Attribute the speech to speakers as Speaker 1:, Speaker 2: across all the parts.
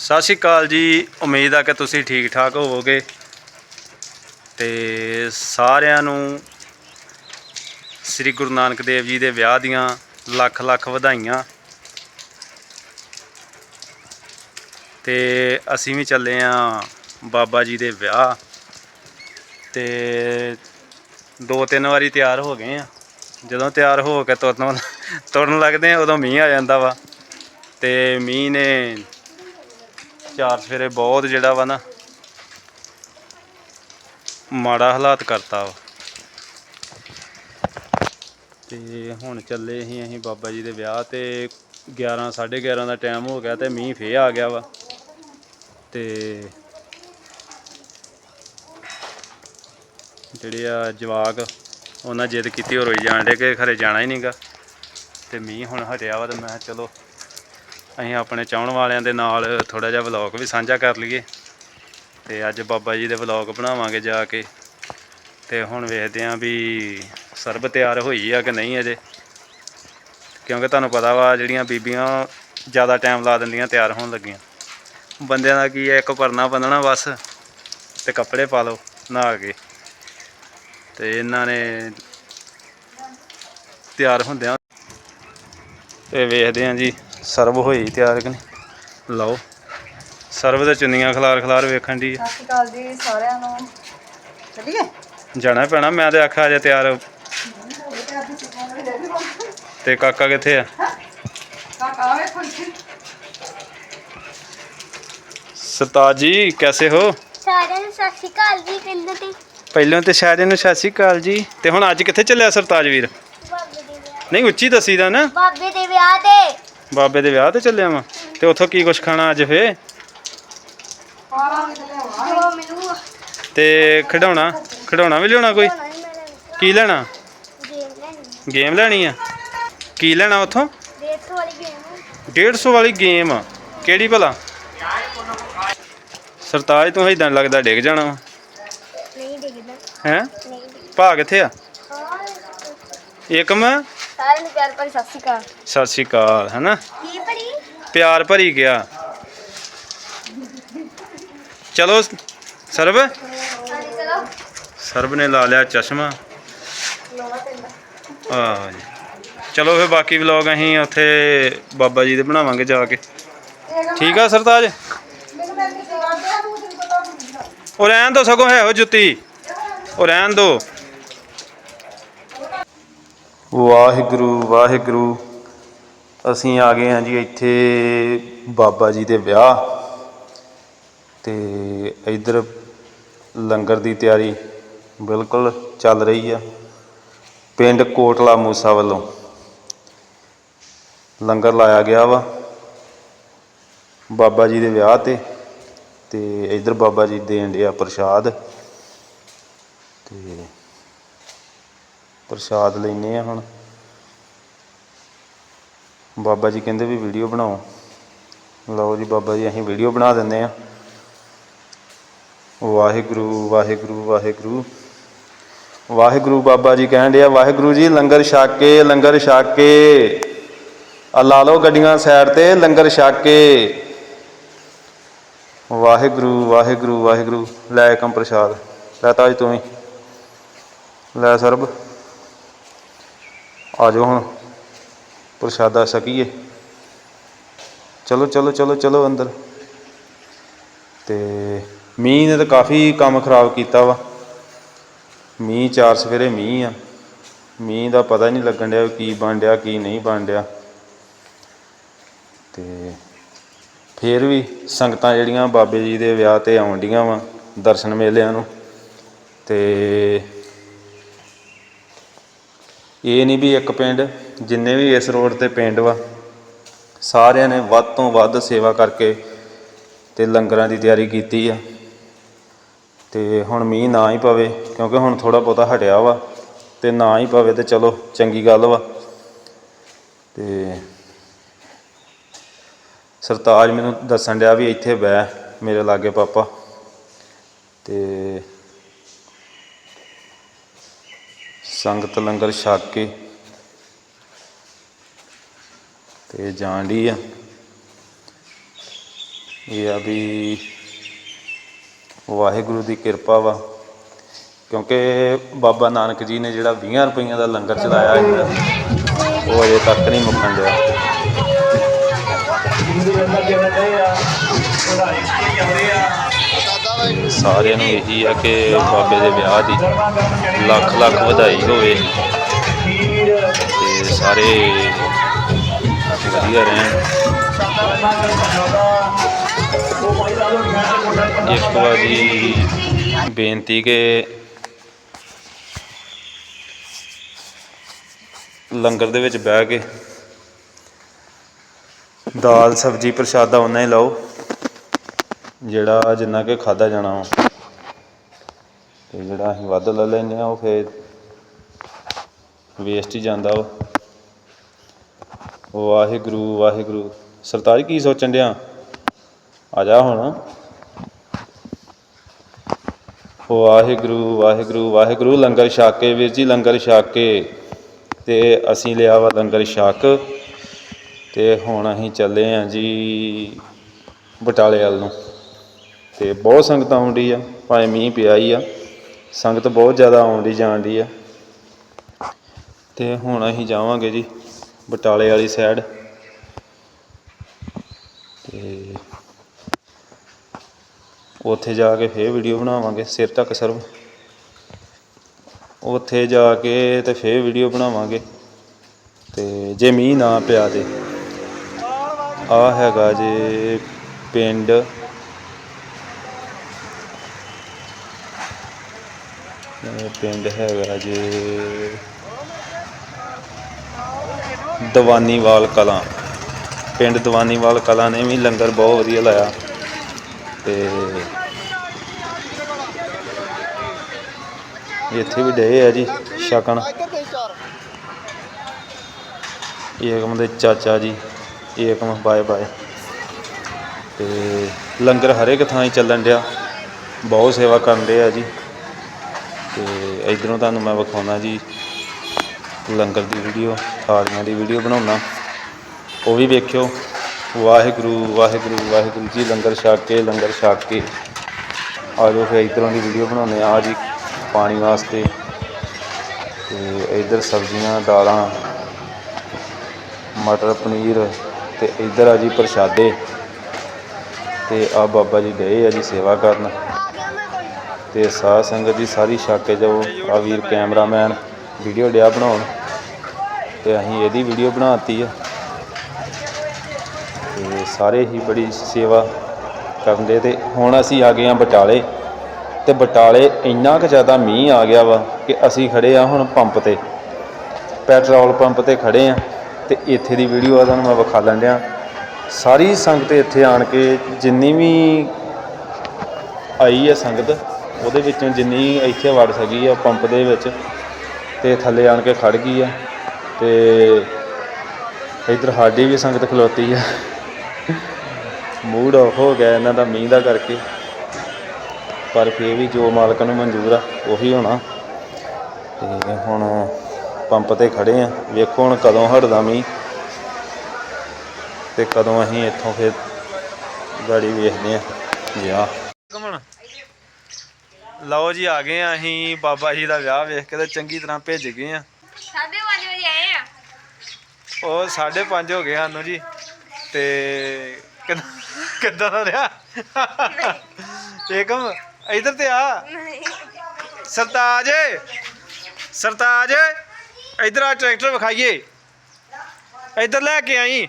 Speaker 1: ਸਤਿ ਸ਼੍ਰੀ ਅਕਾਲ ਜੀ। ਉਮੀਦ ਆ ਕਿ ਤੁਸੀਂ ਠੀਕ ਠਾਕ ਹੋਵੋਗੇ। ਤੇ ਸਾਰਿਆਂ ਨੂੰ ਸ੍ਰੀ ਗੁਰੂ ਨਾਨਕ ਦੇਵ ਜੀ ਦੇ ਵਿਆਹ ਦੀਆਂ ਲੱਖ ਲੱਖ ਵਧਾਈਆਂ। ਤੇ ਅਸੀਂ ਵੀ ਚੱਲੇ ਆ ਬਾਬਾ ਜੀ ਦੇ ਵਿਆਹ। ਤੇ ਦੋ ਤਿੰਨ ਵਾਰੀ ਤਿਆਰ ਹੋ ਗਏ ਆ। ਜਦੋਂ ਤਿਆਰ ਹੋ ਕੇ ਤੁਰਨ ਤੁਰਨ ਲੱਗਦੇ ਆ, ਉਦੋਂ ਮੀਂਹ ਆ ਜਾਂਦਾ ਵਾ। ਤੇ ਮੀਂਹ ਨੇ ਚਾਰ ਸਵੇਰੇ ਬਹੁਤ ਜਿਹੜਾ ਵਾ ਨਾ ਮਾੜਾ ਹਾਲਾਤ ਕਰਤਾ ਵਾ। ਤੇ ਹੁਣ ਚੱਲੇ ਅਸੀਂ ਅਸੀਂ ਬਾਬਾ ਜੀ ਦੇ ਵਿਆਹ ਤੇ 11 11:30 ਦਾ ਟਾਈਮ ਹੋ ਗਿਆ ਤੇ ਮੀਂਹ ਫੇਰ ਆ ਗਿਆ ਵਾ। ਤੇ ਜਿਹੜੇ ਆ ਜਵਾਕ, ਉਹਨਾਂ ਜਿੱਦ ਕੀਤੀ ਉਹ ਰੋਈ ਜਾਣ ਡੇ ਕਿ ਖਰੇ ਜਾਣਾ ਹੀ ਨਹੀਂਗਾ ਤੇ ਮੀਂਹ ਹੁਣ ਹਟਿਆ ਵਾ ਤੇ ਮੈਂ ਕਿਹਾ ਚਲੋ ਅਸੀਂ ਆਪਣੇ ਚਾਹਣ ਵਾਲਿਆਂ ਦੇ ਨਾਲ ਥੋੜਾ ਜਿਹਾ ਵਲੌਗ ਵੀ ਸਾਂਝਾ ਕਰ ਲਈਏ। ਤੇ ਅੱਜ ਬਾਬਾ ਜੀ ਦੇ ਵਲੌਗ ਬਣਾਵਾਂਗੇ ਜਾ ਕੇ। ਤੇ ਹੁਣ ਵੇਖਦੇ ਆਂ ਵੀ ਸਰਬ ਤਿਆਰ ਹੋਈ ਆ ਕਿ ਨਹੀਂ ਅਜੇ। ਕਿਉਂਕਿ ਤੁਹਾਨੂੰ ਪਤਾ ਵਾ ਜਿਹੜੀਆਂ ਬੀਬੀਆਂ ਜ਼ਿਆਦਾ ਟਾਈਮ ਲਾ ਦਿੰਦੀਆਂ, ਤਿਆਰ ਹੋਣ ਲੱਗੀਆਂ। ਬੰਦਿਆਂ ਦਾ ਕੀ ਹੈ ਇੱਕ ਪਰਨਾ ਬੰਨਣਾ ਬਸ ਤੇ ਕੱਪੜੇ ਪਾ ਲਓ, ਨਹਾ ਕੇ। ਤੇ ਇਹਨਾਂ ਨੇ ਤਿਆਰ ਹੁੰਦਿਆਂ ਤੇ ਵੇਖਦੇ ਆਂ ਜੀ। ਸਰਬ ਹੋਈ ਤਿਆਰ ਕਿ ਨਹੀਂ? ਲਓ ਸਰਬ ਦੇ ਚੁੰਨੀਆਂ ਖਲਾਰ ਖਲਾਰ ਵੇਖਣ ਦੀ
Speaker 2: ਸਤਿ ਸ਼੍ਰੀ ਅਕਾਲ ਜੀ ਸਾਰਿਆਂ ਨੂੰ। ਚੱਲੀਏ?
Speaker 1: ਜਾਣਾ ਪੈਣਾ ਮੈਂ ਤੇ ਆਖਿਆ ਅਜੇ ਤਿਆਰ। ਤੇ ਕਾਕਾ ਕਿੱਥੇ ਆ?
Speaker 2: ਕਾਕਾ ਵੇਖੋ ਇੱਥੇ
Speaker 1: ਸਰਤਾਜ ਜੀ ਕੈਸੇ ਹੋ?
Speaker 3: ਸਾਰਿਆਂ ਨੂੰ ਸਤਿ ਸ਼੍ਰੀ ਅਕਾਲ ਜੀ ਕਹਿੰਦੇ ਤੇ।
Speaker 1: ਪਹਿਲਾਂ ਤੇ ਸ਼ਾਇਦ ਇਹਨੂੰ ਸਤਿ ਸ਼੍ਰੀ ਅਕਾਲ ਜੀ। ਤੇ ਹੁਣ ਅੱਜ ਕਿੱਥੇ ਚੱਲਿਆ ਸਰਤਾਜ ਵੀਰ?
Speaker 3: ਬਾਬੇ ਦੇ ਵਿਆਹ।
Speaker 1: ਨਹੀਂ ਉੱਚੀ ਦੱਸੀਦਾ ਨਾ।
Speaker 3: ਬਾਬੇ ਦੇ ਵਿਆਹ ਤੇ।
Speaker 1: ਬਾਬੇ ਦੇ ਵਿਆਹ ਤੇ ਚੱਲਿਆ ਵਾਂ। ਤੇ ਉੱਥੋਂ ਕੀ ਕੁਛ ਖਾਣਾ ਅੱਜ ਫੇ ਤੇ ਖਿਡੌਣਾ? ਖਿਡੌਣਾ ਵੀ ਲਿਆਉਣਾ ਕੋਈ?
Speaker 3: ਮੈਂ
Speaker 1: ਕੀ ਲੈਣਾ?
Speaker 3: ਗੇਮ ਲੈਣੀ
Speaker 1: ਆ? ਕੀ ਲੈਣਾ ਉੱਥੋਂ?
Speaker 3: ਦੇਖ ਵਾਲੀ ਗੇਮ
Speaker 1: 150 ਵਾਲੀ ਗੇਮ ਕਿਹੜੀ ਭਲਾ? ਸਰਤਾਜ ਤੂੰ ਇਦਾਂ ਲੱਗਦਾ ਡਿੱਗ ਜਾਣਾ ਵਾ।
Speaker 3: ਨਹੀਂ ਡਿੱਗਦਾ।
Speaker 1: ਹੈ? ਭਾ ਕਿੱਥੇ ਆ? ਏਕਮ
Speaker 3: ਸਾਰਿਆਂ ਨੂੰ ਪਿਆਰ ਭਰੀ ਸਤਿ ਸ਼੍ਰੀ ਅਕਾਲ।
Speaker 1: ਸਤਿ ਸ਼੍ਰੀ ਅਕਾਲ ਹੈਨਾ?
Speaker 3: ਕੀ
Speaker 1: ਪਿਆਰ ਭਰੀ ਗਿਆ। ਚਲੋ ਸਰਬ।
Speaker 3: ਹਾਂਜੀ ਚਲੋ।
Speaker 1: ਸਰਬ ਨੇ ਲਾ ਲਿਆ ਚਸ਼ਮਾ। ਜੀ। ਚਲੋ ਫਿਰ ਬਾਕੀ ਵਲੌਗ ਅਸੀਂ ਉੱਥੇ ਬਾਬਾ ਜੀ ਦੇ ਬਣਾਵਾਂਗੇ ਜਾ ਕੇ। ਠੀਕ ਆ ਸਰਤਾਜ? ਉਹ ਰਹਿਣ ਦੋ ਸਗੋਂ ਹੈ ਉਹ ਜੁੱਤੀ। ਉਹ ਰਹਿਣ ਦੋ। ਵਾਹਿਗੁਰੂ ਵਾਹਿਗੁਰੂ। ਅਸੀਂ ਆ ਗਏ ਹਾਂ ਜੀ ਇੱਥੇ ਬਾਬਾ ਜੀ ਦੇ ਵਿਆਹ। ਤੇ ਇਧਰ ਲੰਗਰ ਦੀ ਤਿਆਰੀ ਬਿਲਕੁਲ ਚੱਲ ਰਹੀ ਆ। ਪਿੰਡ ਕੋਟਲਾ ਮੂਸਾ ਵੱਲੋਂ ਲੰਗਰ ਲਾਇਆ ਗਿਆ ਵਾ ਬਾਬਾ ਜੀ ਦੇ ਵਿਆਹ ਤੇ। ਤੇ ਇਧਰ ਬਾਬਾ ਜੀ ਦੇਣ ਡਿਆ ਪ੍ਰਸ਼ਾਦ। ਤੇ ਪ੍ਰਸ਼ਾਦ ਲੈਨੇ ਆ ਹੁਣ। ਬਾਬਾ ਜੀ ਕਹਿੰਦੇ ਵੀ ਵੀਡੀਓ ਬਣਾਓ। ਲਓ ਜੀ ਬਾਬਾ ਜੀ, ਅਸੀਂ ਵੀਡੀਓ ਬਣਾ ਦਿੰਦੇ ਆ। ਵਾਹਿਗੁਰੂ ਵਾਹਿਗੁਰੂ ਵਾਹਿਗੁਰੂ। ਵਾਹਿਗੁਰੂ ਬਾਬਾ ਜੀ ਕਹਿਣ ਡਿਆ, ਵਾਹਿਗੁਰੂ ਜੀ, ਲੰਗਰ ਛਕ ਕੇ ਲੰਗਰ ਛਕ। ਕੇ ਆ ਲਾ ਲਓ ਗੱਡੀਆਂ ਸਾਈਡ ਤੇ, ਲੰਗਰ ਛਕ। ਕੇ ਵਾਹਿਗੁਰੂ ਵਾਹਿਗੁਰੂ ਵਾਹਿਗੁਰੂ। ਲੈ ਕੰ ਪ੍ਰਸ਼ਾਦ। ਲੈ ਤਾਜ ਤੂੰ ਹੀ ਲੈ ਸਰਬ। ਆ ਜਾਓ ਹੁਣ। ਪ੍ਰਸ਼ਾਦਾ ਸਕੀਏ ਚਲੋ ਚਲੋ ਚਲੋ ਚਲੋ ਅੰਦਰ। ਤੇ ਮੀਂਹ ਨੇ ਤਾਂ ਕਾਫੀ ਕੰਮ ਖਰਾਬ ਕੀਤਾ ਵਾ। ਮੀਂਹ ਚਾਰ ਸਵੇਰੇ ਮੀਂਹ ਆ। ਮੀਂਹ ਦਾ ਪਤਾ ਹੀ ਨਹੀਂ ਲੱਗਣ ਡਿਆ ਵੀ ਕੀ ਬਣ ਡਿਆ, ਕੀ ਨਹੀਂ ਬਣ ਡਿਆ। ਤੇ ਫੇਰ ਵੀ ਸੰਗਤਾਂ ਜਿਹੜੀਆਂ ਬਾਬੇ ਜੀ ਦੇ ਵਿਆਹ ਤੇ ਆਉਣ ਡੀਆਂ ਵਾ, ਦਰਸ਼ਨ ਮੇਲਿਆਂ ਨੂੰ। ਤੇ ਇਹ ਨਹੀਂ ਵੀ ਇੱਕ ਪਿੰਡ, ਜਿੰਨੇ ਵੀ ਇਸ ਰੋਡ ਤੇ ਪਿੰਡ ਵਾ, ਸਾਰਿਆਂ ਨੇ ਵੱਧ ਤੋਂ ਵੱਧ ਸੇਵਾ ਕਰਕੇ ਤੇ ਲੰਗਰਾਂ ਦੀ ਤਿਆਰੀ ਕੀਤੀ ਆ। ਤੇ ਹੁਣ ਮੀਂਹ ਨਾ ਹੀ ਪਵੇ, ਕਿਉਂਕਿ ਹੁਣ ਥੋੜਾ ਬਹੁਤਾ ਹਟਿਆ ਵਾ, ਤੇ ਨਾ ਹੀ ਪਵੇ ਤੇ ਚਲੋ ਚੰਗੀ ਗੱਲ ਵਾ। ਤੇ ਸਰਤਾਜ ਮੈਨੂੰ ਦੱਸਣ ਡਿਆ ਵੀ ਇੱਥੇ ਬਹਿ ਮੇਰੇ ਲਾਗੇ ਪਾਪਾ। ਤੇ ਸੰਗਤ ਲੰਗਰ ਛਕ ਕੇ ਤੇ ਜਾਣ ਡਈ ਆ। ਇਹ ਆ ਵੀ ਵਾਹਿਗੁਰੂ ਦੀ ਕਿਰਪਾ ਵਾ, ਕਿਉਂਕਿ ਬਾਬਾ ਨਾਨਕ ਜੀ ਨੇ ਜਿਹੜਾ 20 ਰੁਪਈਆਂ ਦਾ ਲੰਗਰ ਚਲਾਇਆ ਸੀ ਉਹ ਅਜੇ ਤੱਕ ਨਹੀਂ ਮੁੱਕਣ ਡਿਆ। ਸਾਰਿਆਂ ਨੂੰ ਇਹੀ ਆ ਕਿ ਬਾਬੇ ਦੇ ਵਿਆਹ ਦੀ ਲੱਖ ਲੱਖ ਵਧਾਈ ਹੋਵੇ। ਤੇ ਸਾਰੇ ਵਧੀਆ ਰਹਿਣ। ਇੱਕ ਵਾਰੀ ਬੇਨਤੀ ਕਿ ਲੰਗਰ ਦੇ ਵਿੱਚ ਬਹਿ ਕੇ ਦਾਲ, ਸਬਜੀ, ਪ੍ਰਸ਼ਾਦਾ ਉਹਨਾਂ ਹੀ ਲਾਓ। ਜਿਹੜਾ ਜਿੰਨਾ ਕਿ ਖਾਦਾ ਜਾਣਾ ਵਾ, ਤੇ ਜਿਹੜਾ ਅਸੀਂ ਵੱਧ ਲੈ ਲੈਂਦੇ ਆ, ਉਹ ਫੇਰ ਵੇਸਟ ਹੀ ਜਾਂਦਾ ਉਹ ਵਾਹਿਗੁਰੂ ਵਾਹਿਗੁਰੂ। ਸਰਤਾਜ ਕੀ ਸੋਚਣ ਡਿਆ? ਆ ਜਾ ਹੁਣ। ਵਾਹਿਗੁਰੂ ਵਾਹਿਗੁਰੂ ਵਾਹਿਗੁਰੂ, ਲੰਗਰ ਛਾਕੇ, ਵੀਰ ਜੀ, ਲੰਗਰ ਛਾਕੇ। ਕੇ ਤੇ ਅਸੀਂ ਲਿਆ ਵਾ ਲੰਗਰ ਛਾਕ। ਤੇ ਹੁਣ ਅਸੀਂ ਚੱਲੇ ਆਂ ਜੀ ਬਟਾਲੇ ਵੱਲ ਨੂੰ। ਤੇ ਬਹੁਤ ਸੰਗਤ ਆਉਂਦੀ ਆ, ਭਾਵੇਂ ਮੀਂਹ ਪਿਆ ਹੀ ਆ। ਸੰਗਤ ਬਹੁਤ ਜ਼ਿਆਦਾ ਆਉਂਦੀ ਜਾਂਦੀ ਆ। ਤੇ ਹੁਣ ਅਸੀਂ ਜਾਵਾਂਗੇ ਜੀ ਬਟਾਲੇ ਵਾਲੀ ਸਾਈਡ ਤੇ ਉੱਥੇ ਜਾ ਕੇ ਫੇਰ ਵੀਡੀਓ ਬਣਾਵਾਂਗੇ, ਸਿਰ ਤੱਕ ਸਰਵ। ਉੱਥੇ ਜਾ ਕੇ ਤੇ ਫੇਰ ਵੀਡੀਓ ਬਣਾਵਾਂਗੇ। ਤੇ ਜੇ ਮੀਂਹ ਨਾ ਪਿਆ ਤੇ। ਆ ਹੈਗਾ ਜੇ ਪਿੰਡ ਇਹ ਪਿੰਡ ਹੈਗਾ ਜੇ। ਦਵਾਨੀਵਾਲ ਕਲਾਂ। ਪਿੰਡ ਦਵਾਨੀਵਾਲ ਕਲਾਂ ਨੇ ਵੀ ਲੰਗਰ ਬਹੁਤ ਵਧੀਆ ਲਾਇਆ। ਤੇ ਇੱਥੇ ਵੀ ਡਏ ਆ ਜੀ ਛਕਣ। ਏਕਮ ਦੇ ਚਾਚਾ ਜੀ, ਏਕਮ, ਬਾਏ ਬਾਏ। ਤੇ ਲੰਗਰ ਹਰੇਕ ਥਾਂ ਹੀ ਚੱਲਣ ਡਿਆ। ਬਹੁਤ ਸੇਵਾ ਕਰਨ ਡਿਆ ਜੀ। ਤੇ ਇਧਰੋਂ ਤੁਹਾਨੂੰ ਮੈਂ ਵਿਖਾਉਣਾ ਜੀ ਲੰਗਰ ਦੀ ਵੀਡੀਓ ਥਾਲੀਆਂ ਦੀ ਵੀਡੀਓ ਬਣਾਉਣਾ। ਉਹ ਵੀ ਵੇਖਿਓ। ਵਾਹਿਗੁਰੂ ਵਾਹਿਗੁਰੂ ਵਾਹਿਗੁਰੂ ਜੀ, ਲੰਗਰ ਛਕ ਕੇ ਲੰਗਰ ਛਕ। ਕੇ ਆ ਜਾਓ ਫਿਰ ਇਧਰੋਂ ਦੀ ਵੀਡੀਓ ਬਣਾਉਂਦੇ ਆ ਜੀ, ਪਾਣੀ ਵਾਸਤੇ। ਤੇ ਇਧਰ ਸਬਜ਼ੀਆਂ, ਦਾਲਾਂ, ਮਟਰ, ਪਨੀਰ ਤੇ ਇਧਰ ਆ ਜੀ ਪ੍ਰਸ਼ਾਦੇ। ਤੇ ਆ ਬਾਬਾ ਜੀ ਗਏ ਆ ਜੀ ਸੇਵਾ ਕਰਨ। ਤੇ ਸਾਧ ਸੰਗਤ ਜੀ ਸਾਰੀ ਛਕ ਜਾਓ ਆ ਵੀਰ ਕੈਮਰਾਮੈਨ ਵੀਡੀਓ ਡਿਆ ਬਣਾਉਣ ਤੇ ਅਸੀਂ ਇਹਦੀ ਵੀਡੀਓ ਬਣਾਤੀ ਆ। ਤੇ ਸਾਰੇ ਹੀ ਬੜੀ ਸੇਵਾ ਕਰਦੇ ਤੇ ਹੁਣ ਅਸੀਂ ਆ ਗਏ ਆ ਬਟਾਲੇ ਤੇ ਬਟਾਲੇ ਇੰਨਾ ਕੁ ਜ਼ਿਆਦਾ ਮੀਂਹ ਆ ਗਿਆ ਵਾ ਕਿ ਅਸੀਂ ਖੜੇ ਆ ਹੁਣ ਪੰਪ ਤੇ, ਪੈਟਰੋਲ ਪੰਪ ਤੇ ਖੜੇ ਆ ਤੇ ਇੱਥੇ ਦੀ ਵੀਡੀਓ ਆ ਤੁਹਾਨੂੰ ਮੈਂ ਵਿਖਾ ਲੈਂਦਿਆਂ ਸਾਰੀ ਸੰਗਤ ਇੱਥੇ ਆਣ ਕੇ ਜਿੰਨੀ ਵੀ ਆਈ ਹੈ ਸੰਗਤ ਉਹਦੇ ਵਿੱਚੋਂ ਜਿੰਨੀ ਇੱਥੇ ਵੜ ਸਕੀ ਆ ਪੰਪ ਦੇ ਵਿੱਚ ਤੇ ਥੱਲੇ ਆਣ ਕੇ ਖੜ ਗਈ ਆ ਤੇ ਇਧਰ ਸਾਡੀ ਵੀ ਸੰਗਤ ਖਲੋਤੀ ਆ। ਮੂਡ ਆਫ ਹੋ ਗਿਆ ਇਹਨਾਂ ਦਾ ਮੀਂਹ ਦਾ ਕਰਕੇ। ਪਰ ਫੇਰ ਵੀ ਜੋ ਮਾਲਕ ਨੂੰ ਮਨਜ਼ੂਰ ਆ, ਉਹੀ ਹੋਣਾ। ਤੇ ਹੁਣ ਪੰਪ ਤੇ ਖੜੇ ਆ। ਵੇਖੋ ਹੁਣ ਕਦੋਂ ਹਟਦਾ ਮੀਂਹ। ਤੇ ਕਦੋਂ ਅਸੀਂ ਇੱਥੋਂ ਫਿਰ ਗਾੜੀ ਵੇਖਦੇ ਆ। ਜਾ ਕਮਣ ਲਓ ਜੀ ਆ ਗਏ ਆ ਅਸੀਂ। ਬਾਬਾ ਜੀ ਦਾ ਵਿਆਹ ਵੇਖ ਕੇ ਤੇ ਚੰਗੀ ਤਰ੍ਹਾਂ ਭੇਜ ਗਏ ਆ।
Speaker 3: ਸਾਢੇ 5 ਵਜੇ ਆਏ ਆ।
Speaker 1: ਉਹ 5:30 ਹੋ ਗਏ ਸਾਨੂੰ ਜੀ। ਤੇ ਕਿੱਦਾਂ- ਦਾ ਰਿਹਾ? ਏਕਮ ਇਧਰ ਤੇ ਆ। ਸਰਤਾਜ ਸਰਤਾਜ ਇਧਰ ਆ ਟਰੈਕਟਰ ਵਿਖਾਈਏ। ਇਧਰ ਲੈ ਕੇ ਆਈ।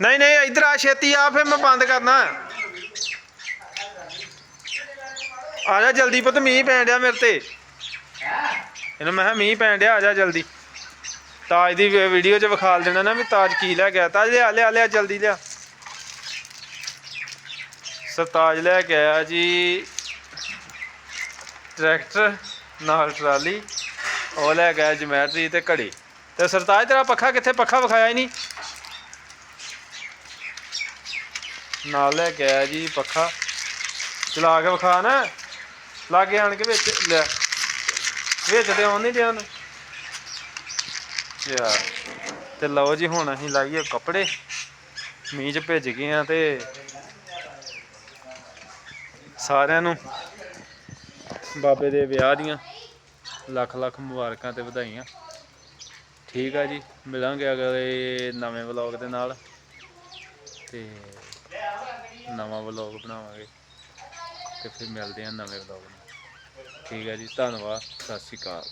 Speaker 1: ਨਹੀਂ ਨਹੀਂ, ਇਧਰ ਆ, ਛੇਤੀ ਆ, ਫਿਰ ਮੈਂ ਬੰਦ ਕਰਨਾ। ਆ ਜਾ ਜਲਦੀ ਪੁੱਤ, ਮੀਂਹ ਪੈਣ ਡਿਆ ਮੇਰੇ ਤੇ। ਇਹਨੂੰ ਮੈਂ ਕਿਹਾ ਮੀਂਹ ਪੈਣ ਡਿਆ, ਆ ਜਾ ਜਲਦੀ। ਤਾਜ ਦੀ ਵੀਡੀਓ 'ਚ ਵਿਖਾਲ ਦੇਣਾ ਨਾ ਵੀ ਤਾਜ ਕੀ ਲੈ ਗਿਆ। ਤਾਜ ਲਿਆ ਲਿਆ ਲਿਆ, ਜਲਦੀ ਲਿਆ। ਸਰਤਾਜ ਲੈ ਕੇ ਆਇਆ ਜੀ। ਟਰੈਕਟਰ ਨਾਲ ਟਰਾਲੀ। ਉਹ ਲੈ ਗਿਆ ਜਮੈਟਰੀ ਤੇ ਘੜੀ। ਤੇ ਸਰਤਾਜ, ਤੇਰਾ ਪੱਖਾ ਕਿੱਥੇ? ਪੱਖਾ ਵਿਖਾਇਆ ਹੀ ਨਹੀਂ। ਨਾਲ ਲੈ ਕੇ ਆਇਆ ਜੀ ਪੱਖਾ। ਚਲਾ ਕੇ ਵਿਖਾ ਨਾ ਲਾਗੇ ਆਣ ਕੇ ਵਿੱਚ, ਲੈ। ਵਿੱਚ ਤੇ ਆਉਣ ਨਹੀਂ ਦਿਆਂ ਯਾਰ, ਤੇ ਲਓ ਜੀ ਹੁਣ ਅਸੀਂ ਲਾਈਏ ਕੱਪੜੇ। ਮੀਂਹ 'ਚ ਭਿੱਜ ਗਏ ਆ ਤੇ ਸਾਰਿਆਂ ਨੂੰ ਬਾਬੇ ਦੇ ਵਿਆਹ ਦੀਆਂ ਲੱਖ ਲੱਖ ਮੁਬਾਰਕਾਂ ਤੇ ਵਧਾਈਆਂ। ਠੀਕ ਆ ਜੀ, ਮਿਲਾਂਗੇ ਅਗਲੇ ਨਵੇਂ ਵਲੌਗ ਦੇ ਨਾਲ। ਤੇ ਨਵਾਂ ਵਲੌਗ ਬਣਾਵਾਂਗੇ ਤੇ ਫਿਰ ਮਿਲਦੇ ਹਾਂ ਨਵੇਂ ਵਲੌਗ ਨਾਲ। ਠੀਕ ਹੈ ਜੀ, ਧੰਨਵਾਦ, ਸਤਿ ਸ਼੍ਰੀ ਅਕਾਲ।